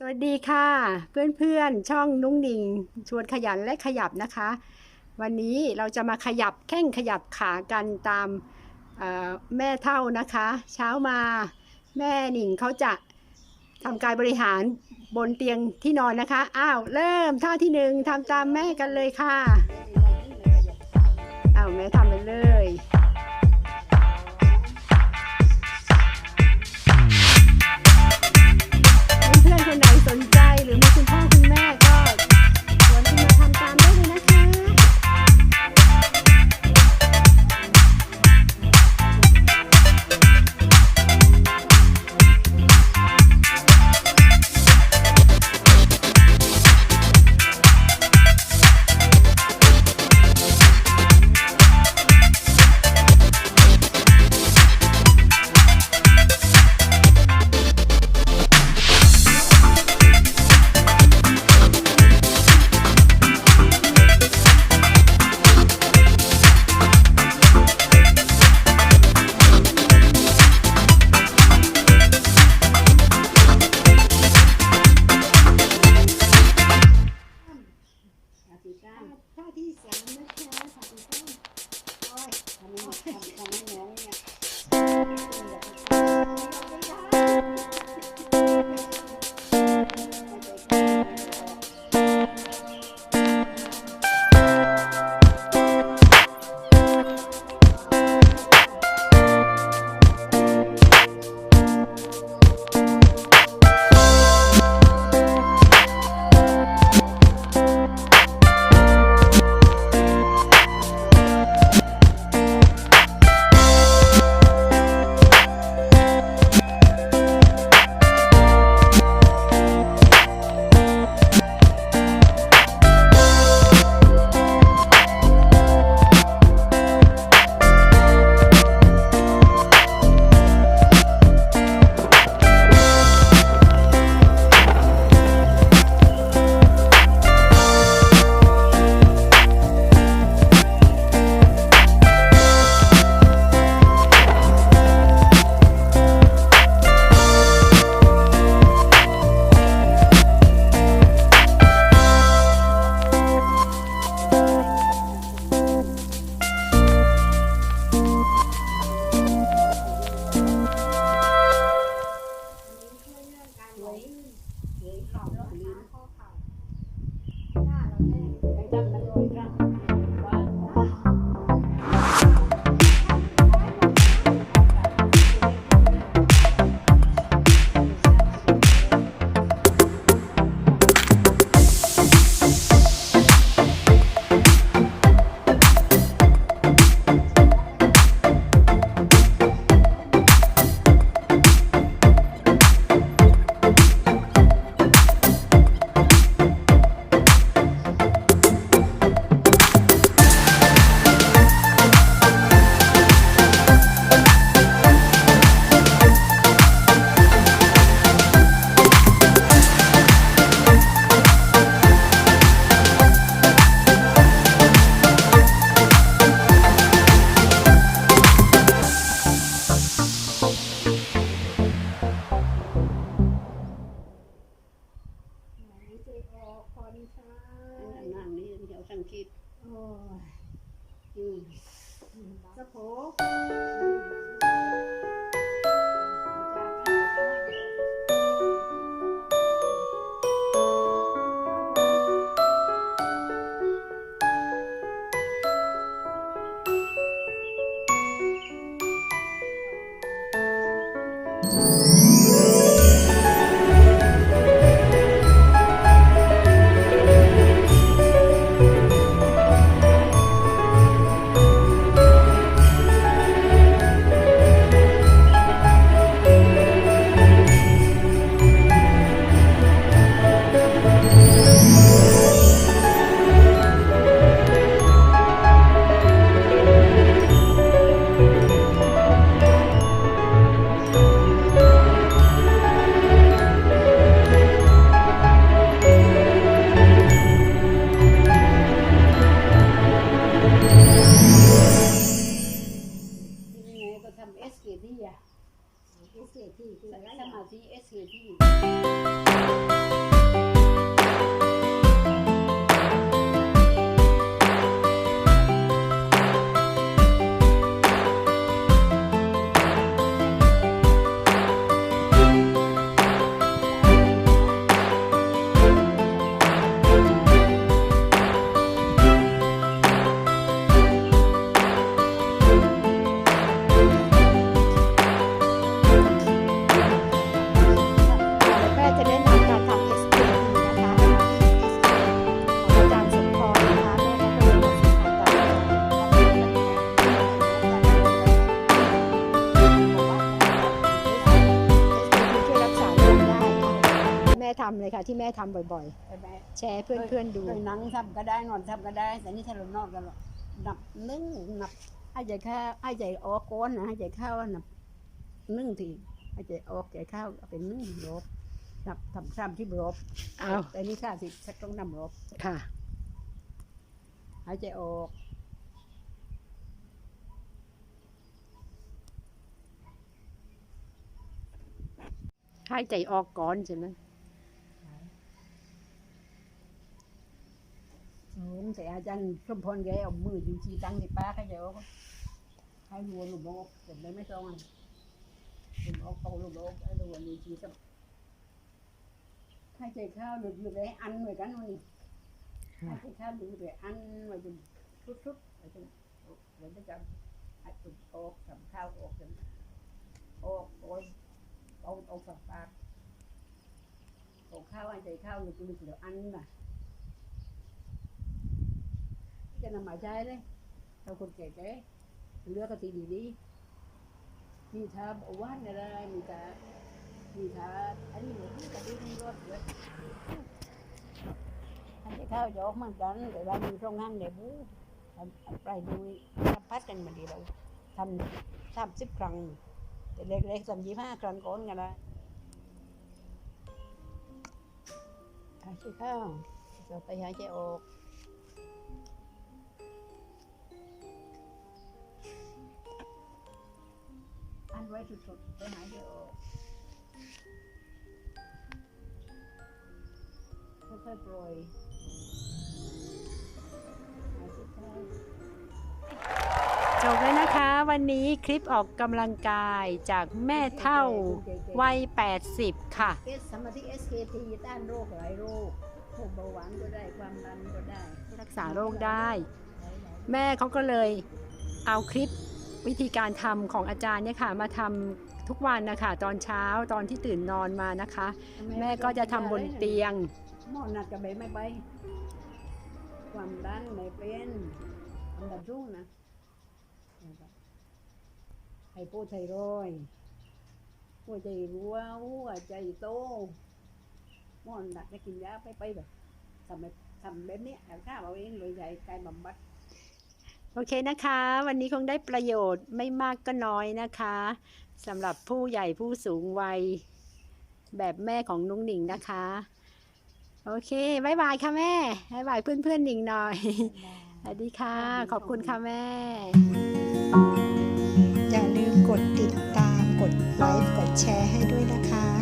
สวัสดีค่ะ เพื่อนๆ ช่องนุ้งนิง ชวนขยันและขยับนะคะ วันนี้เราจะมาขยับแข้งขยับขากันตามแม่เท่านะคะ เช้ามาแม่หนิงเขาจะทำการบริหารบนเตียงที่นอนนะคะอ้าวเริ่มท่าที่หนึ่งทำตามแม่กันเลยค่ะอ้าวแม่ทำไปเลย ผ่อนคลายนั่งนี่เดี๋ยวสังคิดโอ้ยอืมสะโพก SKT คืออะไรสมาธิ ทำเลยค่ะ ที่แม่ทำบ่อยใช่ไหมๆแชร์ให้เพื่อนๆดูเคยนั่งทำก็ได้นอนทำก็ได้ แต่นี่ถ้าเรานอนกันหรอกนับหนึ่งนับให้ใจเข้าให้ใจออกก้อนนะให้ใจเข้านับหนึ่งทีให้ใจออกใจเข้าเป็นหนึ่งรบนับทำซ้ำที่รบเอาแต่นี่ข้าสิสักต้องนำรบค่ะหายใจออกหายใจออกก่อนใช่ไหม สูง แต่อาจารย์สมพรแกเอามือยิงชีตั้งที่ป้าให้ใจออกให้รัวลูกบอกแต่ไม่ไม่ต้องลูกบอกเขาลูกบอกไอ้รัวมีชีสักให้ใจเข้าหลุดหลุดไปอันเหมือนกันวันนี้ให้ใจเข้าหลุดไปอันไว้จนทุดๆไว้จนเดี๋ยวจะให้ตุกออกทำข้าวออกจนออกโอ้ยเอาเอาฝักปากออกข้าวให้ใจเข้าหลุดหลุดเดี๋ยวอันน่ะ จะนำมาใช้เลยเราคนแก่ๆเลือกกติดีดีๆมีทาบว่านอะไรมีทามีทาอันนี้หมือนกระดิ่งรถเยอันที่ข้าวยกเหมือนกันแต่เรามีตรงนั้นเดี๋ยวบูทำไปดูทำพัดกันมาดีเราทำสามสิบครั้งแต่เล็กๆสามยี่ห้าครั้งก่อนกันละหายใจเข้าจะไปหายใจออก ว้สุดๆไปหายใจออกค่อยๆปล่อยหายใจเข้าจบแล้วนะคะวันนี้คลิปออกกำลังกายจากแม่เท่าวัย 80 ค่ะ เอสสมาธิ SKT ต้านโรคหลายโรคโรคเบาหวานก็ได้ความดันก็ได้ รักษาโรคได้หลายๆแม่เขาก็เลยเอาคลิป วิธีการทำของอาจารย์เนี่ยค่ะ มาทำทุกวันนะคะตอนเช้าตอนที่ตื่นนอนมานะคะ แม่ก็จะทำบนเตียงหมอนัดกับใบไม่ไปความดันไม่เป็นความดันสูงนะไฮโปไทรอยด์หัวใจรัวหัวใจโตหมอนัดจะกินยาไปไปแบบทำแบบทำแบบนี้เอาข้าวเอาเองเลยใจกายบำบัด โอเคนะคะ วันนี้คงได้ประโยชน์ไม่มากก็น้อยนะคะสำหรับผู้ใหญ่ผู้สูงวัย แบบแม่ของนุ้งหนิงนะคะ โอเคบายบายค่ะแม่บายบายเพื่อนๆหนิงหน่อยสวัสดีค่ะ ขอบคุณค่ะแม่ อย่าลืมกดติดตามกดไลค์กดแชร์ให้ด้วยนะคะ